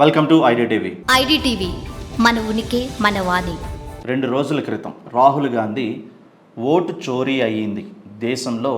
Welcome to ID TV IDTV మన ఉనికి మన వాణి. రెండు రోజుల క్రితం రాహుల్ గాంధీ ఓటు చోరీ అయ్యింది. దేశంలో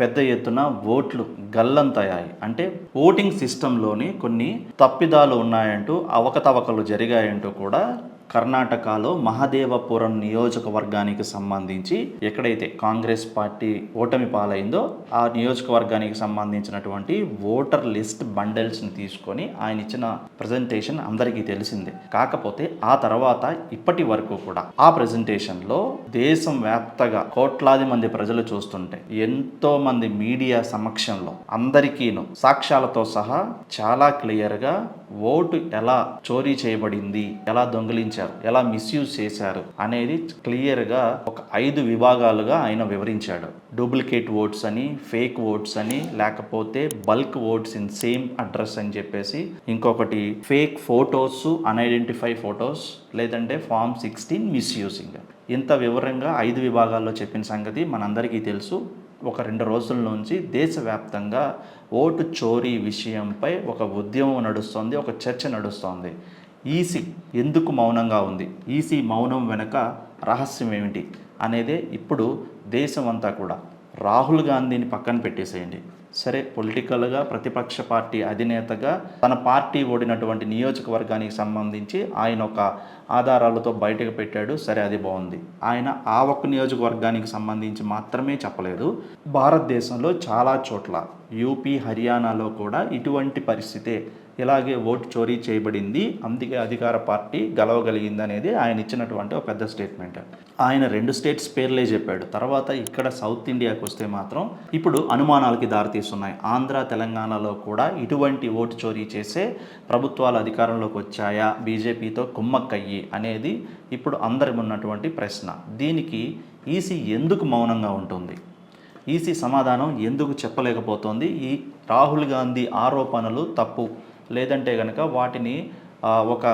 పెద్ద ఎత్తున ఓట్లు గల్లంతయ్యాయి అంటే ఓటింగ్ సిస్టంలోని కొన్ని తప్పిదాలు ఉన్నాయంటూ అవకతవకలు జరిగాయంటూ కూడా కర్ణాటకలో మహదేవపురం నియోజకవర్గానికి సంబంధించి ఎక్కడైతే కాంగ్రెస్ పార్టీ ఓటమి పాలైందో ఆ నియోజకవర్గానికి సంబంధించినటువంటి ఓటర్ లిస్ట్ బండల్స్ని తీసుకొని ఆయన ఇచ్చిన ప్రజెంటేషన్ అందరికీ తెలిసిందే. కాకపోతే ఆ తర్వాత ఇప్పటి వరకు కూడా ఆ ప్రజెంటేషన్లో దేశం వ్యాప్తగా కోట్లాది మంది ప్రజలు చూస్తుంటే ఎంతో మంది మీడియా సమక్షంలో అందరికీను సాక్ష్యాలతో సహా చాలా క్లియర్గా ఓటు ఎలా చోరీ చేయబడింది ఎలా దొంగిలించారు ఎలా మిస్యూజ్ చేశారు అనేది క్లియర్గా ఒక ఐదు విభాగాలుగా ఆయన వివరించాడు. డూప్లికేట్ ఓట్స్ అని ఫేక్ ఓట్స్ అని లేకపోతే bulk votes in same address అని చెప్పేసి ఇంకొకటి ఫేక్ ఫోటోస్ అన్ఐడెంటిఫై ఫోటోస్ లేదంటే ఫామ్ సిక్స్టీన్ మిస్యూజింగ్ ఇంత వివరంగా ఐదు విభాగాల్లో చెప్పిన సంగతి మనందరికీ తెలుసు. ఒక రెండు రోజుల నుంచి దేశవ్యాప్తంగా ఓటు చోరీ విషయంపై ఒక ఉద్యమం నడుస్తోంది ఒక చర్చ నడుస్తోంది. ఈసీ ఎందుకు మౌనంగా ఉంది? ఈసీ మౌనం వెనుక రహస్యం ఏమిటి? అనేదే ఇప్పుడు దేశం అంతా కూడా. రాహుల్ గాంధీని పక్కన పెట్టేసేయండి. సరే పొలిటికల్గా ప్రతిపక్ష పార్టీ అధినేతగా తన పార్టీ ఓడినటువంటి నియోజకవర్గానికి సంబంధించి ఆయన ఒక ఆధారాలతో బయటకు పెట్టాడు. సరే అది బాగుంది. ఆయన ఆ ఒక్క నియోజకవర్గానికి సంబంధించి మాత్రమే చెప్పలేదు. భారతదేశంలో చాలా చోట్ల యూపీ హర్యానాలో కూడా ఇటువంటి పరిస్థితే ఇలాగే ఓటు చోరీ చేయబడింది. అందుకే అధికార పార్టీ గెలవగలిగింది అనేది ఆయన ఇచ్చినటువంటి ఒక పెద్ద స్టేట్మెంట్. ఆయన రెండు స్టేట్స్ పేర్లే చెప్పాడు. తర్వాత ఇక్కడ సౌత్ ఇండియాకి వస్తే మాత్రం ఇప్పుడు అనుమానాలకి దారితీస్తున్నాయి ఆంధ్ర తెలంగాణలో కూడా ఇటువంటి ఓటు చోరీ చేసే ప్రభుత్వాలు అధికారంలోకి వచ్చాయా? బీజేపీతో కుమ్మక్కయ్యి అనేది ఇప్పుడు అందరి ఉన్నటువంటి ప్రశ్న. దీనికి ఈసీ ఎందుకు మౌనంగా ఉంటుంది? ఈసీ సమాధానం ఎందుకు చెప్పలేకపోతోంది? ఈ రాహుల్ గాంధీ ఆరోపణలు తప్పు. లేదంటే కనుక వాటిని ఒక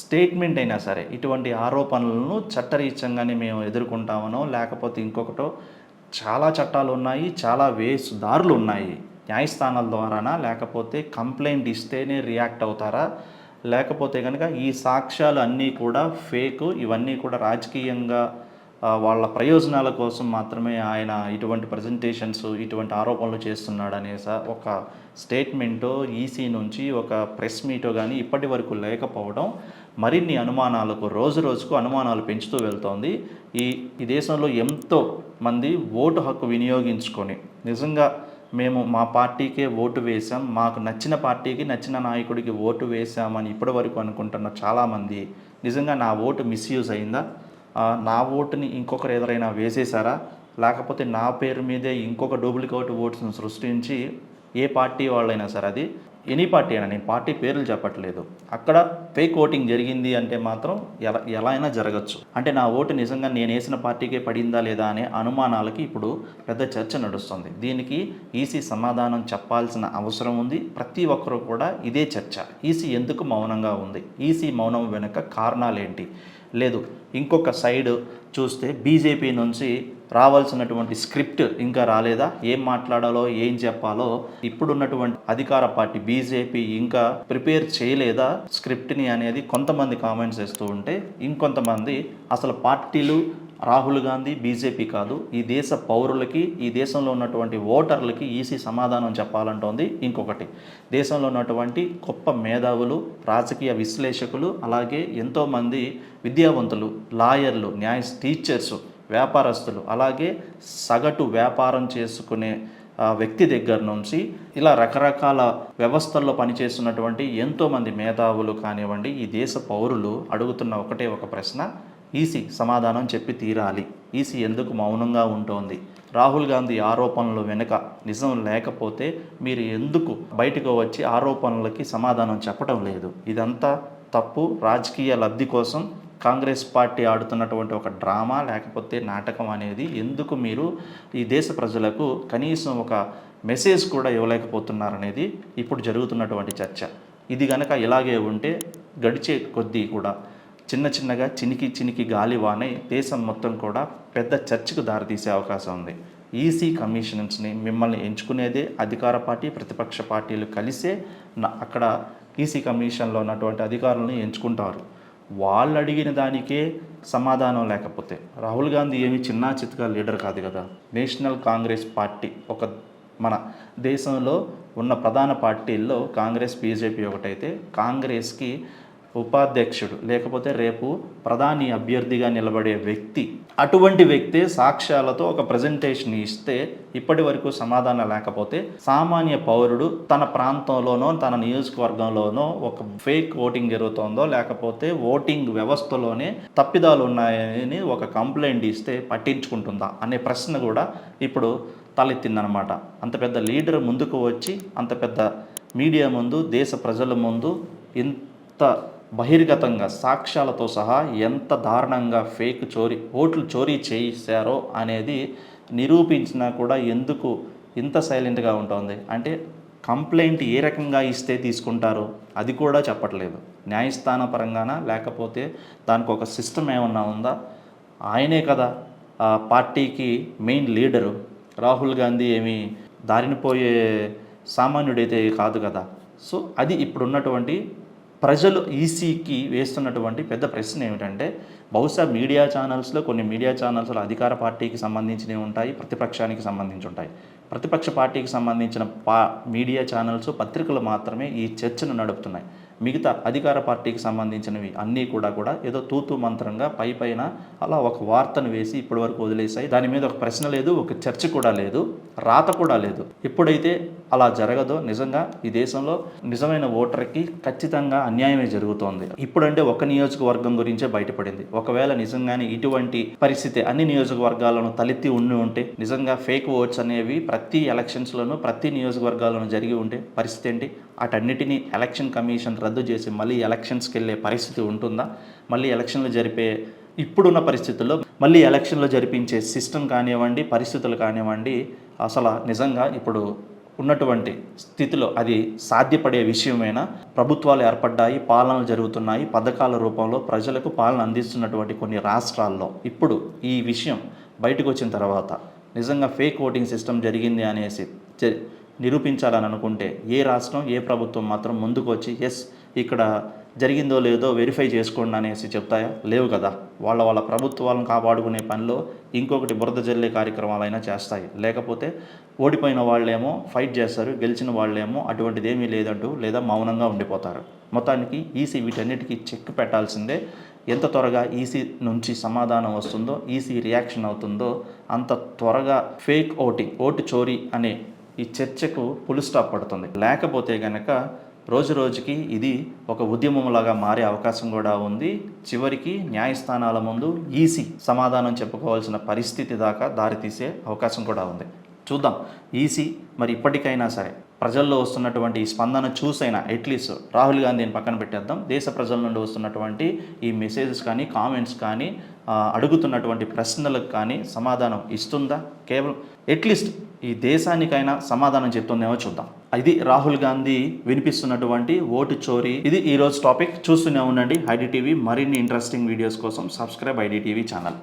స్టేట్మెంట్ అయినా సరే ఇటువంటి ఆరోపణలను చట్టరీత్యంగానే మేము ఎదుర్కొంటామనో లేకపోతే ఇంకొకటో చాలా చట్టాలు ఉన్నాయి చాలా వేస్ దారులు ఉన్నాయి న్యాయస్థానాల ద్వారానా? లేకపోతే కంప్లైంట్ ఇస్తేనే రియాక్ట్ అవుతారా? లేకపోతే కనుక ఈ సాక్ష్యాలు అన్నీ కూడా ఫేక్ ఇవన్నీ కూడా రాజకీయంగా వాళ్ళ ప్రయోజనాల కోసం మాత్రమే ఆయన ఇటువంటి ప్రజెంటేషన్స్ ఇటువంటి ఆరోపణలు చేస్తున్నాడనే ఒక స్టేట్మెంటో ఈసీ నుంచి ఒక ప్రెస్ మీటో కానీ ఇప్పటి వరకు లేకపోవడం మరిన్ని అనుమానాలకు రోజు రోజుకు అనుమానాలు పెంచుతూ వెళ్తోంది. ఈ ఈ దేశంలో ఎంతో మంది ఓటు హక్కు వినియోగించుకొని నిజంగా మేము మా పార్టీకే ఓటు వేసాం మాకు నచ్చిన పార్టీకి నచ్చిన నాయకుడికి ఓటు వేసామని ఇప్పటి వరకు అనుకుంటున్న చాలామంది నిజంగా నా ఓటు మిస్యూజ్ అయిందా? నా ఓటుని ఇంకొకరు ఎవరైనా వేసేసారా లేకపోతే నా పేరు మీదే ఇంకొక డూప్లికేట్ ఓట్స్ని సృష్టించి ఏ పార్టీ వాళ్ళైనా సరే అది ఎనీ పార్టీ అయినా నేను పార్టీ పేర్లు చెప్పట్లేదు. అక్కడ ఫేక్ ఓటింగ్ జరిగింది అంటే మాత్రం ఎలా ఎలా అయినా జరగచ్చు. అంటే నా ఓటు నిజంగా నేను వేసిన పార్టీకే పడిందా లేదా అనే అనుమానాలకి ఇప్పుడు పెద్ద చర్చ నడుస్తుంది. దీనికి ఈసీ సమాధానం చెప్పాల్సిన అవసరం ఉంది. ప్రతి ఒక్కరూ కూడా ఇదే చర్చ. ఈసీ ఎందుకు మౌనంగా ఉంది? ఈసీ మౌనం వెనుక కారణాలేంటి? లేదు ఇంకొక సైడ్ చూస్తే బీజేపీ నుంచి రావాల్సినటువంటి స్క్రిప్ట్ ఇంకా రాలేదా? ఏం మాట్లాడాలో ఏం చెప్పాలో? ఇప్పుడున్నటువంటి అధికార పార్టీ బీజేపీ ఇంకా ప్రిపేర్ చేయలేదా స్క్రిప్ట్ని అనేది కొంతమంది కామెంట్స్ చేస్తూ ఉంటే ఇంకొంతమంది అసలు పార్టీలు రాహుల్ గాంధీ బీజేపీ కాదు ఈ దేశ పౌరులకి ఈ దేశంలో ఉన్నటువంటి ఓటర్లకి ఈసీ సమాధానం చెప్పాలంటోంది ఇంకొకటి. దేశంలో ఉన్నటువంటి గొప్ప మేధావులు రాజకీయ విశ్లేషకులు అలాగే ఎంతోమంది విద్యావంతులు లాయర్లు న్యాయ టీచర్స్ వ్యాపారస్తులు అలాగే సగటు వ్యాపారం చేసుకునే వ్యక్తి దగ్గర నుంచి ఇలా రకరకాల వ్యవస్థల్లో పనిచేస్తున్నటువంటి ఎంతోమంది మేధావులు కానివ్వండి ఈ దేశ పౌరులు అడుగుతున్న ఒకటే ఒక ప్రశ్న ఈసీ సమాధానం చెప్పి తీరాలి. ఈసీ ఎందుకు మౌనంగా ఉంటోంది? రాహుల్ గాంధీ ఆరోపణలు వెనుక నిజం లేకపోతే మీరు ఎందుకు బయటకు వచ్చి ఆరోపణలకి సమాధానం చెప్పడం లేదు? ఇదంతా తప్పు. రాజకీయ లబ్ధి కోసం కాంగ్రెస్ పార్టీ ఆడుతున్నటువంటి ఒక డ్రామా లేకపోతే నాటకం అనేది ఎందుకు మీరు ఈ దేశ ప్రజలకు కనీసం ఒక మెసేజ్ కూడా ఇవ్వలేకపోతున్నారనేది ఇప్పుడు జరుగుతున్నటువంటి చర్చ. ఇది గనక ఇలాగే ఉంటే గడిచే కొద్దీ కూడా చిన్న చిన్నగా చినికి చినికి గాలి వానై దేశం మొత్తం కూడా పెద్ద చర్చకు దారితీసే అవకాశం ఉంది. ఈసీ కమిషనర్స్ని మిమ్మల్ని ఎంచుకునేదే అధికార పార్టీ ప్రతిపక్ష పార్టీలు కలిసే అక్కడ ఈసీ కమిషన్లో ఉన్నటువంటి అధికారులను ఎంచుకుంటారు. వాళ్ళు అడిగిన దానికే సమాధానం లేకపోతే. రాహుల్ గాంధీ ఏమి చిన్న చిత్తుగా లీడర్ కాదు కదా. నేషనల్ కాంగ్రెస్ పార్టీ ఒక మన దేశంలో ఉన్న ప్రధాన పార్టీల్లో కాంగ్రెస్ బీజేపీ ఒకటైతే కాంగ్రెస్కి ఉపాధ్యక్షుడు లేకపోతే రేపు ప్రధాని అభ్యర్థిగా నిలబడే వ్యక్తి అటువంటి వ్యక్తి సాక్ష్యాలతో ఒక ప్రజెంటేషన్ ఇస్తే ఇప్పటి వరకు సమాధానం లేకపోతే సామాన్య పౌరుడు తన ప్రాంతంలోనో తన నియోజకవర్గంలోనో ఒక ఫేక్ ఓటింగ్ జరుగుతోందో లేకపోతే ఓటింగ్ వ్యవస్థలోనే తప్పిదాలు ఉన్నాయని ఒక కంప్లైంట్ ఇస్తే పట్టించుకుంటుందా అనే ప్రశ్న కూడా ఇప్పుడు తలెత్తిందనమాట. అంత పెద్ద లీడర్ ముందుకు వచ్చి అంత పెద్ద మీడియా ముందు దేశ ప్రజల ముందు ఇంత బహిర్గతంగా సాక్ష్యాలతో సహా ఎంత దారుణంగా ఫేక్ చోరీ ఓట్లు చోరీ చేశారో అనేది నిరూపించినా కూడా ఎందుకు ఇంత సైలెంట్గా ఉంటుంది? అంటే కంప్లైంట్ ఏ రకంగా ఇస్తే తీసుకుంటారో అది కూడా చెప్పట్లేదు. న్యాయస్థాన పరంగానా లేకపోతే దానికి ఒక సిస్టమ్ ఏమన్నా ఉందా? ఆయనే కదా ఆ పార్టీకి మెయిన్ లీడరు. రాహుల్ గాంధీ ఏమి దారిని పోయే సామాన్యుడైతే కాదు కదా. సో అది ఇప్పుడున్నటువంటి ప్రజలు ఈసీకి వేస్తున్నటువంటి పెద్ద ప్రశ్న ఏమిటంటే బహుశా మీడియా ఛానల్స్లో కొన్ని మీడియా ఛానల్స్లో అధికార పార్టీకి సంబంధించినవి ఉంటాయి ప్రతిపక్షానికి సంబంధించి ఉంటాయి. ప్రతిపక్ష పార్టీకి సంబంధించిన పా మీడియా ఛానల్స్ పత్రికలు మాత్రమే ఈ చర్చను నడుపుతున్నాయి. మిగతా అధికార పార్టీకి సంబంధించినవి అన్నీ కూడా కూడా ఏదో తూతూ మంత్రంగా పై పైన అలా ఒక వార్తను వేసి ఇప్పటి వరకు వదిలేసాయి దాని మీద ఒక ప్రశ్న లేదు ఒక చర్చ కూడా లేదు రాత కూడా లేదు. ఎప్పుడైతే అలా జరగదో నిజంగా ఈ దేశంలో నిజమైన ఓటర్కి ఖచ్చితంగా అన్యాయమే జరుగుతోంది. ఇప్పుడంటే ఒక నియోజకవర్గం గురించే బయటపడింది. ఒకవేళ నిజంగానే ఇటువంటి పరిస్థితి అన్ని నియోజకవర్గాలను తలెత్తి ఉండి ఉంటే నిజంగా ఫేక్ ఓట్స్ అనేవి ప్రతి ఎలక్షన్స్లోనూ ప్రతి నియోజకవర్గాల్లోనూ జరిగి ఉంటే పరిస్థితి ఏంటి? అటన్నిటిని ఎలక్షన్ కమిషన్ రద్దు చేసి మళ్ళీ ఎలక్షన్స్కి వెళ్ళే పరిస్థితి ఉంటుందా? మళ్ళీ ఎలక్షన్లు జరిపే ఇప్పుడున్న పరిస్థితుల్లో మళ్ళీ ఎలక్షన్లు జరిపించే సిస్టమ్ కానివ్వండి పరిస్థితులు కానివ్వండి అసలు నిజంగా ఇప్పుడు ఉన్నటువంటి స్థితిలో అది సాధ్యపడే విషయమైనా? ప్రభుత్వాలు ఏర్పడ్డాయి పాలనలు జరుగుతున్నాయి పథకాల రూపంలో ప్రజలకు పాలన అందిస్తున్నటువంటి కొన్ని రాష్ట్రాల్లో ఇప్పుడు ఈ విషయం బయటకు వచ్చిన తర్వాత నిజంగా ఫేక్ ఓటింగ్ సిస్టమ్ జరిగింది అనేసి నిరూపించాలని అనుకుంటే ఏ రాష్ట్రం ఏ ప్రభుత్వం మాత్రం ముందుకు వచ్చి ఎస్ ఇక్కడ జరిగిందో లేదో వెరిఫై చేసుకోండి అనేసి చెప్తాయా లేవు కదా. వాళ్ళ వాళ్ళ ప్రభుత్వాలను కాపాడుకునే పనిలో ఇంకొకటి బురద జల్లే కార్యక్రమాలైనా చేస్తాయి. లేకపోతే ఓడిపోయిన వాళ్ళేమో ఫైట్ చేస్తారు గెలిచిన వాళ్ళేమో అటువంటిది ఏమీ లేదంటూ లేదా మౌనంగా ఉండిపోతారు. మొత్తానికి ఈసీ వీటన్నిటికీ చెక్ పెట్టాల్సిందే ఎంత త్వరగా ఈసీ నుంచి సమాధానం వస్తుందో ఈసీ రియాక్షన్ అవుతుందో అంత త్వరగా ఫేక్ ఓటింగ్ ఓటు చోరీ అనే ఈ చర్చకు పులు స్టాప్ పడుతుంది. లేకపోతే గనక రోజు రోజుకి ఇది ఒక ఉద్యమంలాగా మారే అవకాశం కూడా ఉంది. చివరికి న్యాయస్థానాల ముందు ఈసీ సమాధానం చెప్పుకోవాల్సిన పరిస్థితి దాకా దారితీసే అవకాశం కూడా ఉంది. చూద్దాం. ఈసీ మరి ఇప్పటికైనా సరే ప్రజల్లో వస్తున్నటువంటి ఈ స్పందన చూసైనా అట్లీస్ట్ రాహుల్ గాంధీని పక్కన పెట్టేద్దాం. దేశ ప్రజల నుండి వస్తున్నటువంటి ఈ మెసేజెస్ కానీ కామెంట్స్ కానీ అడుగుతున్నటువంటి ప్రశ్నలకు కానీ సమాధానం ఇస్తుందా? కేవలం అట్లీస్ట్ ఈ దేశానికైనా సమాధానం చెప్తుందేమో చూద్దాం. ఇది రాహుల్ గాంధీ వినిపిస్తున్నటువంటి ఓటు చోరీ. ఇది ఈరోజు టాపిక్. చూస్తూనే ఉండండి. ఐడి టీవీ మరిన్ని ఇంట్రెస్టింగ్ వీడియోస్ కోసం సబ్స్క్రైబ్ ఐడి టీవీ ఛానల్.